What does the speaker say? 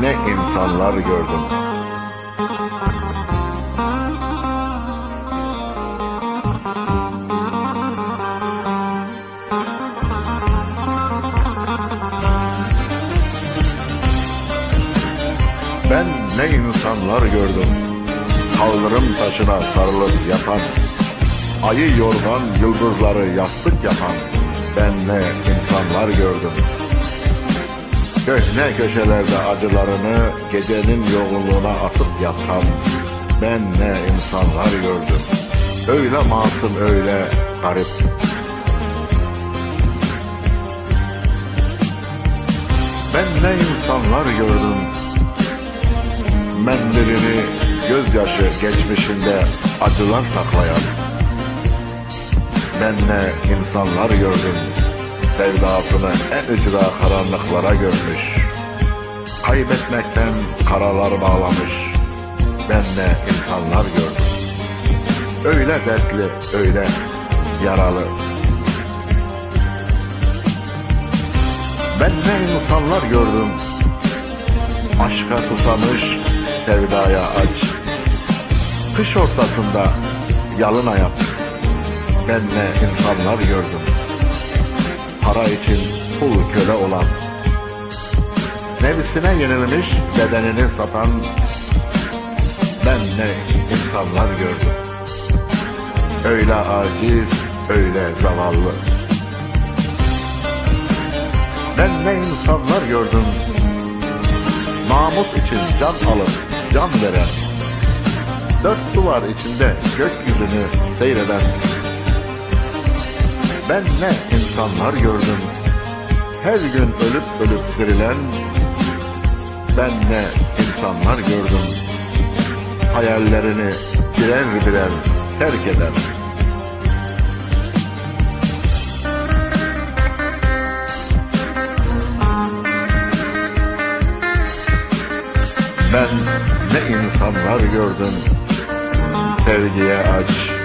ne insanlar gördüm. Ben ne insanlar gördüm. Kaldırım taşına sarılıp yatan, ayı yorgan yıldızları yastık yapan, ben ne insanlar gördüm. Köhne köşelerde acılarını gecenin yoğunluğuna atıp yatan, ben ne insanlar gördüm. Öyle masum öyle garip. Ben ne insanlar gördüm. Mendilini gözyaşı geçmişinde acılar saklayan Ben ne insanlar gördüm Sevdasını en ücra karanlıklara görmüş Kaybetmekten karalar bağlamış Ben ne insanlar gördüm Öyle dertli, öyle yaralı Ben ne insanlar gördüm Aşka susamış, sevdaya aç. Kış ortasında yalın ayak. Ben ne insanlar gördüm. Para için kul köle olan. Nefsine yenilmiş bedenini satan. Ben ne insanlar gördüm. Öyle aciz, öyle zavallı. Ben ne insanlar gördüm namus için can alıp can veren, dört duvar içinde gökyüzünü seyreden, ben ne insanlar gördüm, her gün ölüp ölüp dirilen, ben ne insanlar gördüm, hayallerini birer birer terk eden, Ben ne insanlar gördüm. Sevgiye aç